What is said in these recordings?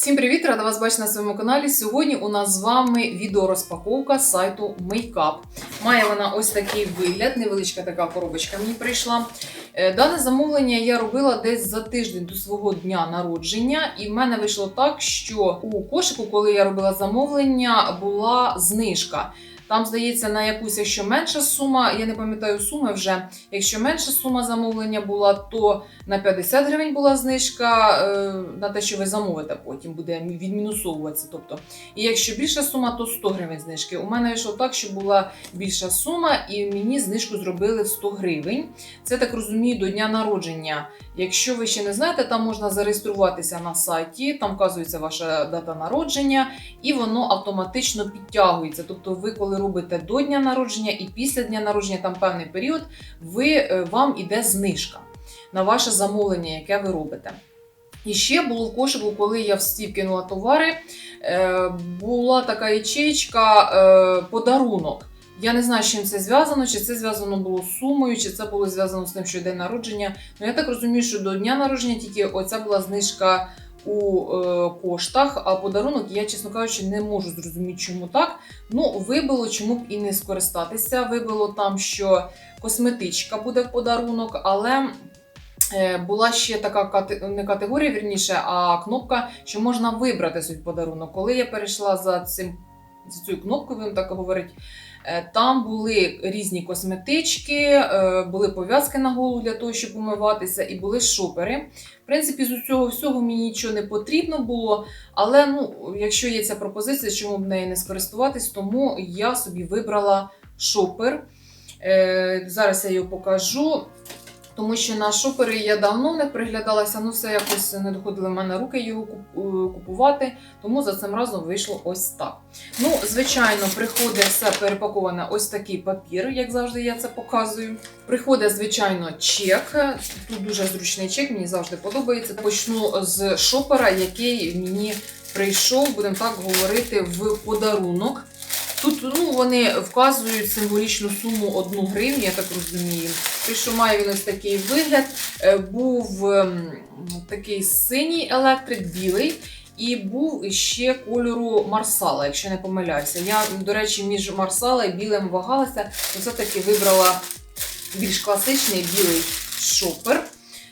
Всім привіт! Рада вас бачити на своєму каналі. Сьогодні у нас з вами відеорозпаковка сайту Makeup. Має вона ось такий вигляд, невеличка така коробочка мені прийшла. Е, Дане замовлення я робила десь за тиждень до свого дня народження, і в мене вийшло так, що у кошику, коли я робила замовлення, була знижка. Там, здається, на якусь, якщо менша сума, я не пам'ятаю суми вже. Якщо менша сума замовлення була, то на 50 гривень була знижка е, на те, що ви замовите, потім буде відмінусовуватися. Тобто, і якщо більша сума, то 100 гривень знижки. У мене вийшло так, що була більша сума, і мені знижку зробили в 100 гривень. Це так розумію до дня народження. Якщо ви ще не знаєте, там можна зареєструватися на сайті, там вказується ваша дата народження, і воно автоматично підтягується. Тобто, ви коли робите до дня народження і після дня народження, там певний період, ви, е, вам іде знижка на ваше замовлення, яке ви робите. І ще було в кошику, коли я в стів кинула товари, е, була така ячеєчка е, подарунок. Я не знаю, з чим це зв'язано, чи це зв'язано було з сумою, чи це було зв'язано з тим, що день народження. Ну я так розумію, що до дня народження тільки оця була знижка у е, коштах, а подарунок я, чесно кажучи, не можу зрозуміти, чому так. Ну, вибило, чому б і не скористатися. Вибило там, що косметичка буде в подарунок, але. е, Була ще така не категорія, вірніше, а кнопка, що можна вибрати свій подарунок. Коли я перейшла за цим за цією кнопкою, будемо так говорити, е, там були різні косметички, е, були пов'язки на голову для того, щоб умиватися, і були шопери. В принципі, з усього всього мені нічого не потрібно було, але ну, якщо є ця пропозиція, чому б нею не скористуватись, тому я собі вибрала шопер. Е, зараз я його покажу. Тому що на шопери я давно не приглядалася, ну все якось не доходили в мене руки його е, купувати, тому за цим разом вийшло ось так. Ну, звичайно, приходить все перепаковане ось такий папір, як завжди я це показую. Приходить, звичайно, чек. Тут дуже зручний чек, мені завжди подобається. Почну з шопера, який мені прийшов, будемо так говорити, в подарунок. Тут ну, вони вказують символічну суму 1 гривню, я так розумію. Те, що має він ось такий вигляд. Е, Був ем, такий синій електрик, білий, і був ще кольору Марсала, якщо не помиляюся. Я, до речі, між Марсала і білим вагалася, то все-таки вибрала більш класичний білий шопер.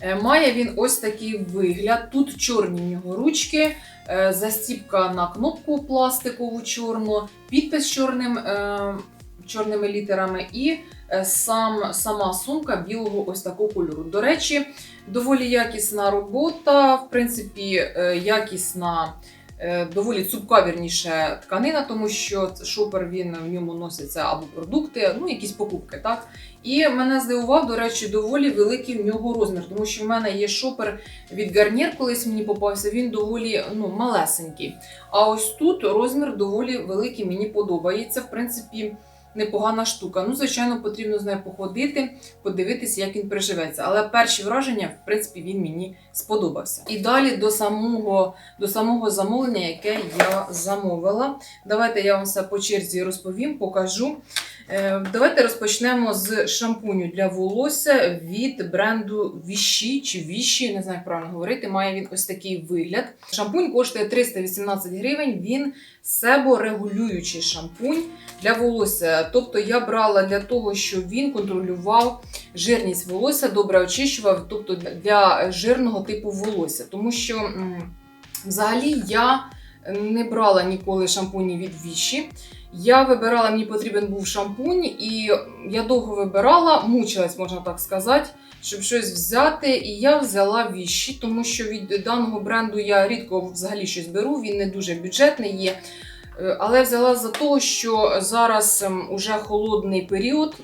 Е, Має він ось такий вигляд. Тут чорні в нього ручки, застіпка на кнопку пластикову чорну, підпис чорним, е, чорними літерами і е, сам, сама сумка білого ось такого кольору. До речі, доволі якісна робота, в принципі, е, якісна. Е, Доволі цупка, вірніше, тканина, тому що шопер він в ньому носиться або продукти, ну якісь покупки, так. І мене здивував, до речі, доволі великий в нього розмір, тому що в мене є шопер від Garnier, колись мені попався, він доволі ну, малесенький. А ось тут розмір доволі великий, мені подобається. В принципі, непогана штука. Ну, звичайно, потрібно з нею походити, подивитися, як він приживеться. Але перші враження, в принципі, він мені сподобався. І далі до самого, до самого замовлення, яке я замовила. Давайте я вам все по черзі розповім, покажу. Е, Давайте розпочнемо з шампуню для волосся від бренду Віші чи Віші, не знаю, як правильно говорити. Має він ось такий вигляд. Шампунь коштує 318 гривень. Він себорегулюючий шампунь для волосся. Тобто я брала для того, щоб він контролював жирність волосся, добре очищував, тобто для жирного типу волосся. Тому що взагалі я не брала ніколи шампуні від Віші. Я вибирала, мені потрібен був шампунь, і я довго вибирала, мучилась, можна так сказати, щоб щось взяти. І я взяла віші, тому що від даного бренду я рідко взагалі щось беру, він не дуже бюджетний є. Е, Але взяла за того, що зараз ем, уже холодний період.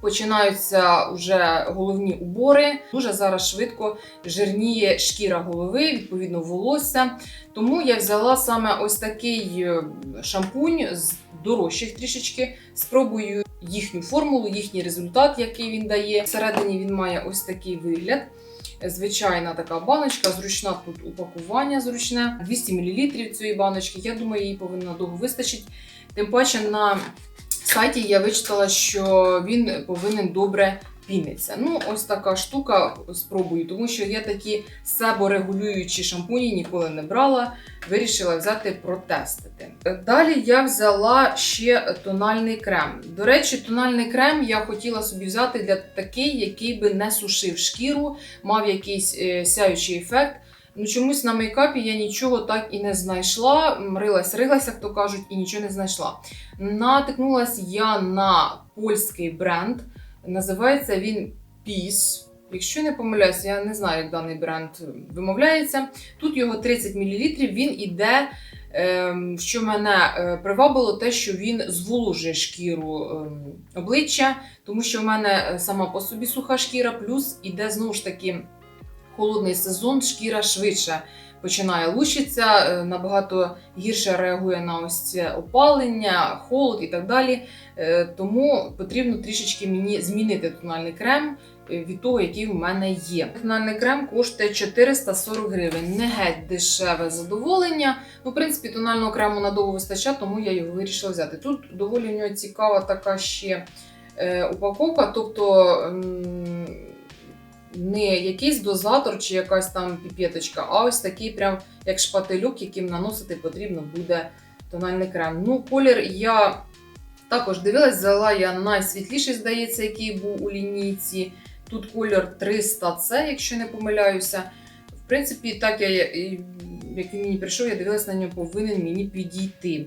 Починаються вже головні убори. Дуже зараз швидко жирніє шкіра голови, відповідно, волосся. Тому я взяла саме ось такий е, шампунь з дорожчих трішечки. Спробую їхню формулу, їхній результат, який він дає. Всередині він має ось такий вигляд. Звичайна така баночка, зручна тут упакування зручне. 200 мл цієї баночки. Я думаю, їй повинно довго вистачить. Тим паче на сайті я вичитала, що він повинен добре піниться. Ну, ось така штука спробую, тому що я такі себорегулюючі шампуні ніколи не брала. Вирішила взяти протестити. Далі я взяла ще тональний крем. До речі, тональний крем я хотіла собі взяти для такий, який би не сушив шкіру, мав якийсь е, сяючий ефект. Ну, чомусь на мейкапі я нічого так і не знайшла. Рилась, рилась, як то кажуть, і нічого не знайшла. Натикнулась я на польський бренд. Називається він Peace. Якщо не помиляюсь, я не знаю, як даний бренд вимовляється. Тут його 30 мл, він іде. ем, Що мене е, привабило, те, що він зволожує шкіру ем, обличчя, тому що в мене е, сама по собі суха шкіра, плюс іде знову ж таки холодний сезон, шкіра швидше починає лущитися, е, набагато гірше реагує на ось це опалення, холод і так далі. Е, Тому потрібно трішечки мені змінити тональний крем е, від того, який в мене є. Тональний крем коштує 440 гривень. Не геть дешеве задоволення. Ну, в принципі, тонального крему надовго вистачає, тому я його вирішила взяти. Тут доволі в нього цікава така ще упаковка, тобто. Не якийсь дозатор чи якась там піпеточка, а ось такий прям як шпателюк, яким наносити потрібно буде тональний крем. Ну, колір я також дивилась, взяла я найсвітліший, здається, який був у лінійці. Тут колір 300C, якщо не помиляюся. В принципі, так я, як він мені прийшов, я дивилась на нього, повинен мені підійти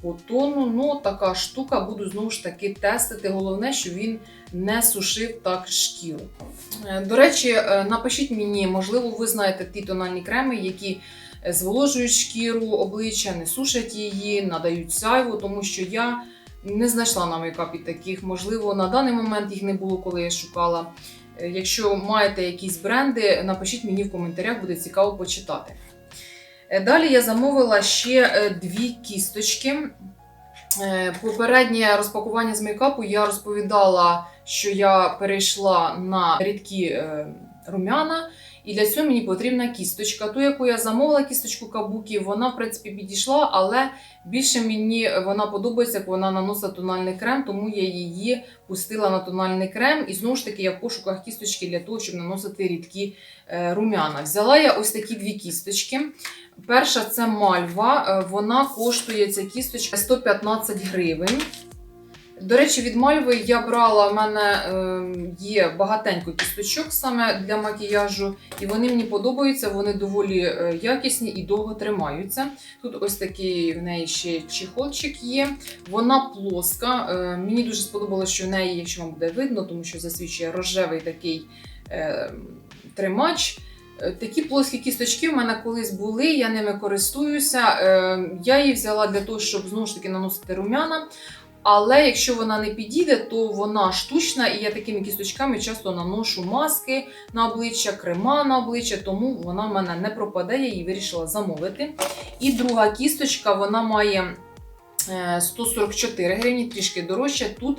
по тону. Ну, така штука, буду знову ж таки тестити. Головне, що він не сушив так шкіру. Е, До речі, е, напишіть мені, можливо, ви знаєте ті тональні креми, які е, зволожують шкіру обличчя, не сушать її, надають сяйву, тому що я не знайшла на мейкапі таких. Можливо, на даний момент їх не було, коли я шукала. Е, Якщо маєте якісь бренди, напишіть мені в коментарях, буде цікаво почитати. Е, Далі я замовила ще е, дві кісточки. Е, Попереднє розпакування з мейкапу я розповідала, що я перейшла на рідкі румяна, і для цього мені потрібна кісточка. Ту, яку я замовила, кісточку кабуки, вона в принципі підійшла, але більше мені вона подобається, як вона наносить тональний крем, тому я її пустила на тональний крем. І знову ж таки я в пошуках кісточки для того, щоб наносити рідкі е, румяна. Взяла я ось такі дві кісточки. Перша це мальва, е, вона коштує ця кісточка 115 гривень. До речі, від мальви я брала, в мене е, є багатенько кісточок саме для макіяжу, і вони мені подобаються, вони доволі е, якісні і довго тримаються. Тут ось такий в неї ще чехолчик є. Вона плоска. Е, мені дуже сподобалося, що в неї, якщо вам буде видно, тому що засвідчує рожевий такий е, тримач. Е, Такі плоскі кісточки в мене колись були, я ними користуюся. Е, Я її взяла для того, щоб знову ж таки наносити румяна. Але якщо вона не підійде, то вона штучна, і я такими кісточками часто наношу маски на обличчя, крема на обличчя, тому вона в мене не пропаде, її вирішила замовити. І друга кісточка вона має е, 144 гривні, трішки дорожче. Тут,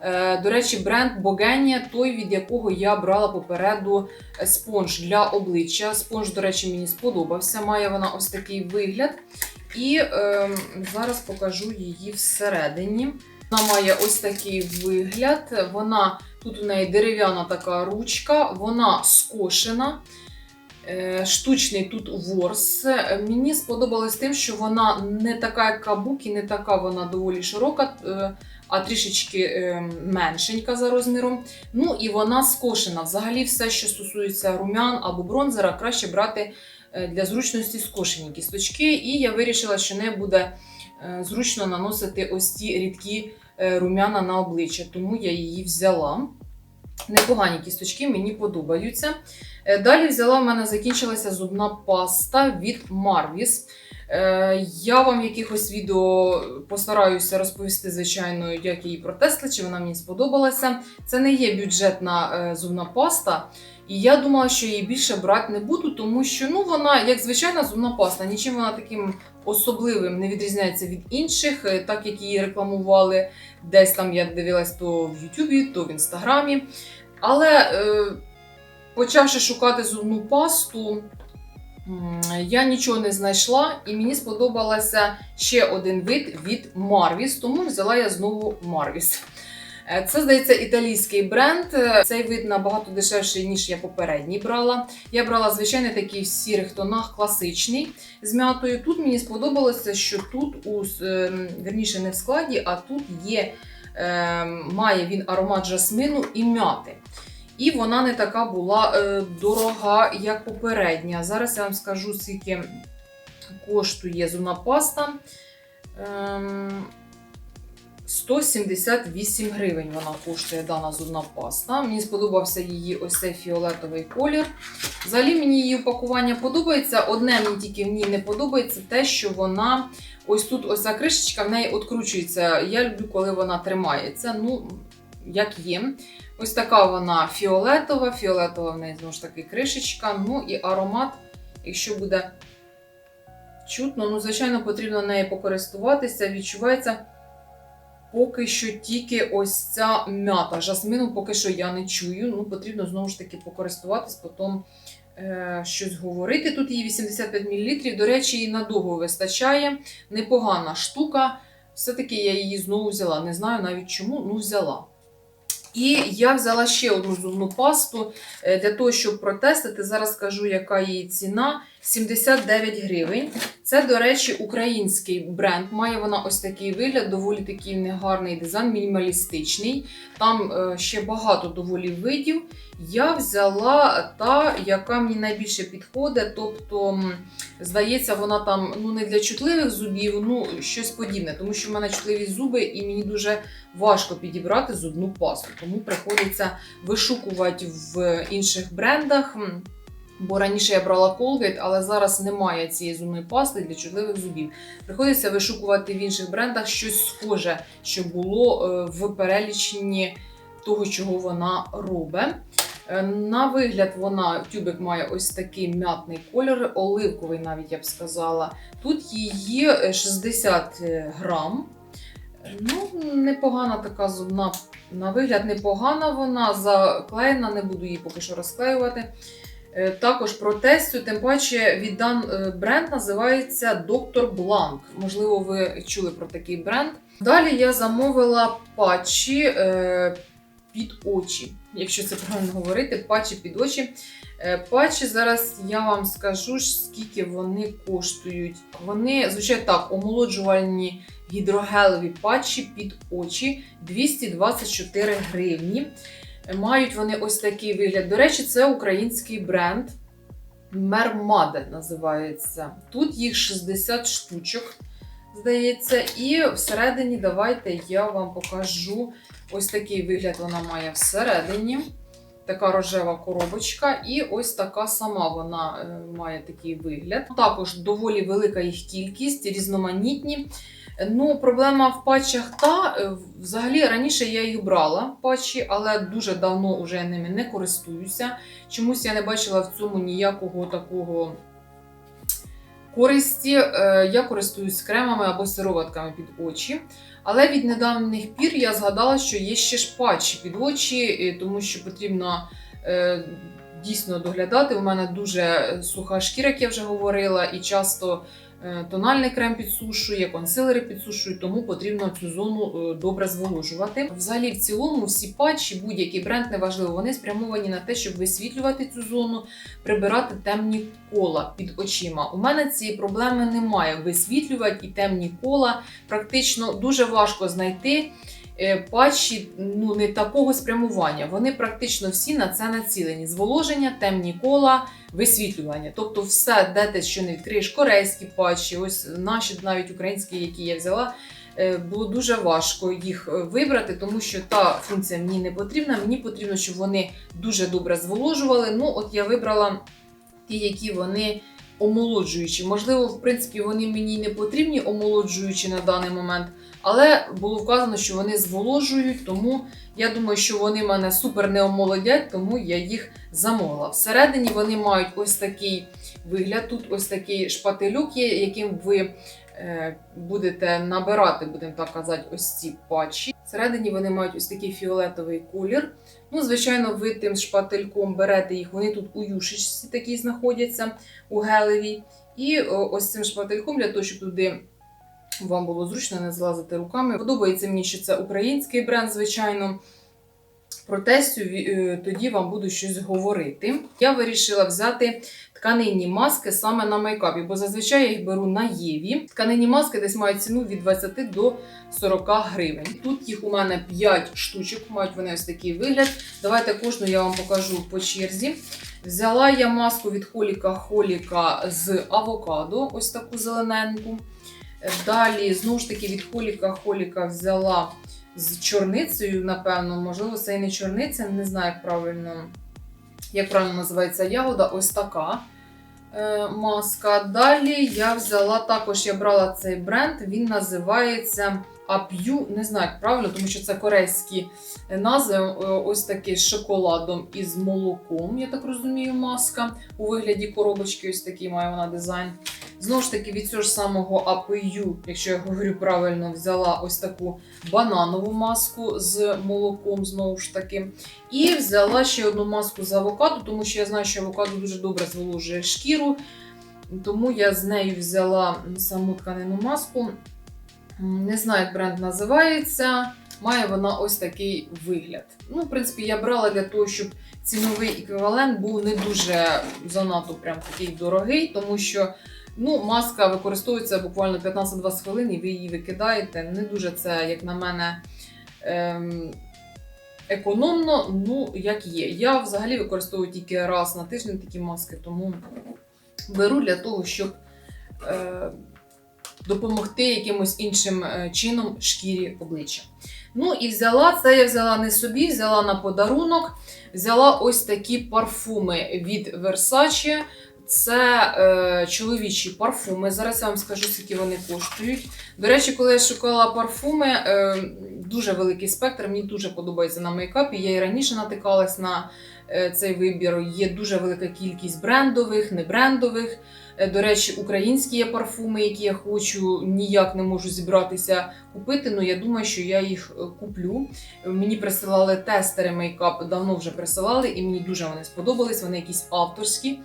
е, до речі, бренд Bogenia, той, від якого я брала попереду е, спонж для обличчя. Спонж, до речі, мені сподобався. Має вона ось такий вигляд. І е, зараз покажу її всередині. Вона має ось такий вигляд. Вона тут у неї дерев'яна така ручка, вона скошена. Е, Штучний тут ворс. Мені сподобалось тим, що вона не така, як кабуки, не така вона доволі широка, е, а трішечки е, меншенька за розміром. Ну і вона скошена. Взагалі, все, що стосується румян або бронзера, краще брати для зручності скошені кісточки. І я вирішила, що не буде зручно наносити ось ці рідкі е, румяна на обличчя, тому я її взяла. Непогані кісточки, мені подобаються. Е, Далі взяла, в мене закінчилася зубна паста від Marvis. Е, Я вам якихось відео постараюся розповісти, звичайно, як її протестила, чи вона мені сподобалася. Це не є бюджетна е, зубна паста. І я думала, що її більше брати не буду, тому що ну, вона, як звичайна зубна паста, нічим вона таким особливим не відрізняється від інших, е, так як її рекламували десь там я дивилась то в Ютубі, то в Інстаграмі. Але е, почавши шукати зубну пасту, я нічого не знайшла, і мені сподобалася ще один вид від Марвіс, тому взяла я знову Marvis. Е, Це, здається, італійський бренд. Е, Цей вид набагато дешевший, ніж я попередній брала. Я брала звичайний такий в сірих тонах, класичний з м'ятою. Тут мені сподобалося, що тут, у, с- ем, не в складі, а тут є, е, має він аромат жасмину і м'яти. І вона не така була е, дорога, як попередня. Зараз я вам скажу, скільки коштує зубна паста. Ем, 178 гривень вона коштує дана зубна паста. Мені сподобався її ось цей фіолетовий колір. Взагалі мені її упакування подобається. Одне мені тільки в ній не подобається те, що вона ось тут ось ця кришечка в неї откручується. Я люблю, коли вона тримається. Ну, як є. Ось така вона фіолетова, фіолетова в неї знову ж таки кришечка. Ну і аромат, якщо буде чутно, ну, звичайно, потрібно нею покористуватися. Відчувається поки що тільки ось ця м'ята. Жасмину поки що я не чую. Ну, потрібно знову ж таки покористуватись, потім е, щось говорити. Тут її 85 мл. До речі, її надовго вистачає. Непогана штука. Все-таки я її знову взяла. Не знаю навіть чому, ну взяла. І я взяла ще одну зубну пасту е, для того, щоб протестити. Зараз скажу, яка її ціна. 79 гривень. Це, до речі, український бренд. Має вона ось такий вигляд, доволі такий негарний дизайн, мінімалістичний. Там е, ще багато доволі видів. Я взяла та, яка мені найбільше підходить. Тобто, здається, вона там ну, не для чутливих зубів, ну щось подібне, тому що в мене чутливі зуби, і мені дуже важко підібрати зубну пасту. Тому приходиться вишукувати в інших брендах. Бо раніше я брала Colgate, але зараз немає цієї зубної пасти для чутливих зубів. Приходиться вишукувати в інших брендах щось схоже, що було е, в переліченні того, чого вона робить. Е, На вигляд, вона тюбик має ось такий м'ятний кольор, оливковий, навіть я б сказала. Тут її е, 60 грам. Е, Ну, непогана така зубна. На вигляд непогана вона, заклеєна, не буду її поки що розклеювати. Е, Також протестю, тим паче від дан е, бренд називається Доктор Бланк. Можливо, ви чули про такий бренд. Далі я замовила патчі е, під очі. Якщо це правильно говорити, патчі під очі. Патчі зараз я вам скажу, скільки вони коштують. Вони звучать так: омолоджувальні гідрогелеві патчі під очі 224 гривні. Мають вони ось такий вигляд. До речі, це український бренд. Мермаде називається. Тут їх 60 штучок, здається. І всередині, давайте я вам покажу ось такий вигляд вона має всередині. Така рожева коробочка, і ось така сама вона е, має такий вигляд. Також доволі велика їх кількість, різноманітні. Ну, проблема в патчах та е, взагалі раніше я їх брала патчі, але дуже давно вже ними не користуюся. Чомусь я не бачила в цьому ніякого такого користі. Е, Я користуюсь кремами або сироватками під очі. Але від недавніх пір я згадала, що є ще ж патчі під очі, тому що потрібно е, дійсно доглядати. У мене дуже суха шкіра, як я вже говорила, і часто тональний крем підсушує, консилери підсушують, тому потрібно цю зону е, добре зволожувати. Взагалі, в цілому, всі патчі, будь-який бренд, неважливо, вони спрямовані на те, щоб висвітлювати цю зону, прибирати темні кола під очима. У мене цієї проблеми немає. Висвітлювати і темні кола практично дуже важко знайти. Е, Патчі ну не такого спрямування. Вони практично всі на це націлені: зволоження, темні кола, висвітлювання. Тобто, все, де ти що не відкриєш, корейські патчі, ось наші навіть українські, які я взяла. е, Було дуже важко їх е, вибрати, тому що та функція мені не потрібна. Мені потрібно, щоб вони дуже добре зволожували. Ну, от я вибрала ті, які вони омолоджуючі. Можливо, в принципі, вони мені не потрібні омолоджуючі на даний момент, але було вказано, що вони зволожують, тому я думаю, що вони мене супер не омолодять, тому я їх замовила. Всередині вони мають ось такий вигляд. Тут ось такий шпателюк є, яким ви е, будете набирати, будемо так казати, ось ці патчі. Всередині вони мають ось такий фіолетовий колір. Ну, звичайно, ви тим шпательком берете їх, вони тут у юшечці такі знаходяться у гелеві. І ось цим шпательком для того, щоб туди вам було зручно не злазити руками. Подобається мені, що це український бренд, звичайно. Протестю, е, тоді вам буду щось говорити. Я вирішила взяти тканинні маски саме на мейкапі, бо зазвичай я їх беру на Єві. Тканинні маски десь мають ціну від 20 до 40 гривень. Тут їх у мене 5 штучок, мають вони ось такий вигляд. Давайте кожну я вам покажу по черзі. Взяла я маску від Холіка Холіка з авокадо, ось таку зелененьку. Далі, знову ж таки, від Холіка Холіка взяла з чорницею, напевно, можливо, це і не чорниця, не знаю, як правильно, як правильно називається ягода. Ось така е, маска. Далі я взяла також, я брала цей бренд, він називається Ап'ю, не знаю, як правильно, тому що це корейські назви. Е, Ось такий з шоколадом і з молоком, я так розумію, маска у вигляді коробочки. Ось такий має вона дизайн. Знову ж таки, від цього ж самого APU, якщо я говорю правильно, взяла ось таку бананову маску з молоком, знову ж таки. І взяла ще одну маску з авокадо, тому що я знаю, що авокадо дуже добре зволожує шкіру. Тому я з нею взяла саму тканину маску. Не знаю, як бренд називається. Має вона ось такий вигляд. Ну, в принципі, я брала для того, щоб ціновий еквівалент був не дуже занадто прям такий дорогий, тому що ну, маска використовується буквально 15-20 хвилин, і ви її викидаєте. Не дуже це, як на мене, ем, економно, ну, як є. Я взагалі використовую тільки раз на тиждень такі маски, тому беру для того, щоб. Е, допомогти якимось іншим е, чином шкірі обличчя. Ну і взяла це я взяла не собі, взяла на подарунок. Взяла ось такі парфуми від Versace. Це е, чоловічі парфуми. Зараз я вам скажу, скільки вони коштують. До речі, коли я шукала парфуми, е, дуже великий спектр. Мені дуже подобається на мейкапі. Я і раніше натикалась на е, цей вибір. Є дуже велика кількість брендових, небрендових. Е, До речі, українські є парфуми, які я хочу, ніяк не можу зібратися купити. Ну я думаю, що я їх е, куплю. Мені присилали тестери мейкап, давно вже присилали, і мені дуже вони сподобались. Вони якісь авторські.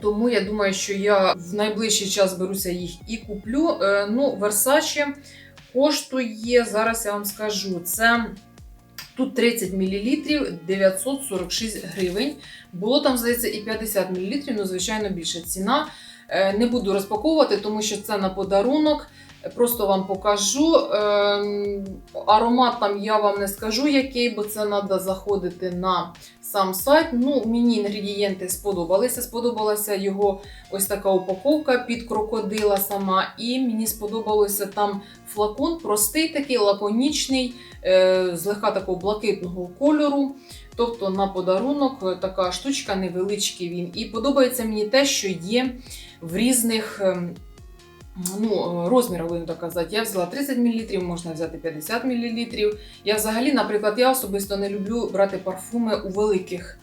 Тому я думаю, що я в найближчий час беруся їх і куплю. Е, Ну, Versace коштує, зараз я вам скажу, це тут 30 мл 946 гривень. Було там, здається, і 50 мл, ну, звичайно, більша ціна. Е, Не буду розпаковувати, тому що це на подарунок. Просто вам покажу. Ем, Аромат там я вам не скажу, який, бо це треба заходити на сам сайт. Ну, мені інгредієнти сподобалися. Сподобалася його ось така упаковка під крокодила сама. І мені сподобалося там флакон, простий такий, лаконічний, е, злегка такого блакитного кольору. Тобто на подарунок е, така штучка, невеличкий він. І подобається мені те, що є в різних. Ну, розмірах, будемо так казати, я взяла 30 мл, можна взяти 50 мл. Я взагалі, наприклад, я особисто не люблю брати парфуми у великих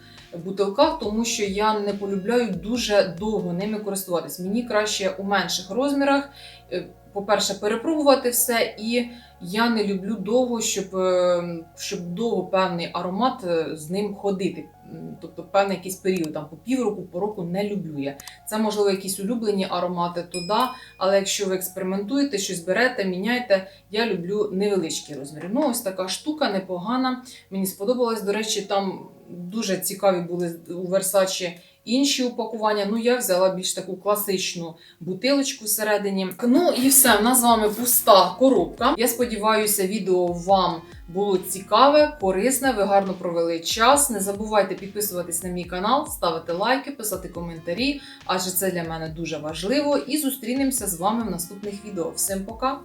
бутилках, тому що я не полюбляю дуже довго ними користуватись. Мені краще у менших розмірах, е, по-перше, перепробувати все, і я не люблю довго, щоб, е, щоб довго певний аромат е, з ним ходити. Тобто певний якийсь період, там по півроку, по року не люблю я. Це можливо якісь улюблені аромати, туди. Але якщо ви експериментуєте, щось берете, міняєте, я люблю невеличкі розміри. Ну, ось така штука непогана. Мені сподобалось. До речі, там дуже цікаві були у Versace інші упакування. Ну, я взяла більш таку класичну бутилочку всередині. Ну і все, в нас з вами пуста коробка. Я сподіваюся, відео вам було цікаве, корисне. Ви гарно провели час. Не забувайте підписуватись на мій канал, ставити лайки, писати коментарі, адже це для мене дуже важливо. І зустрінемося з вами в наступних відео. Всім пока!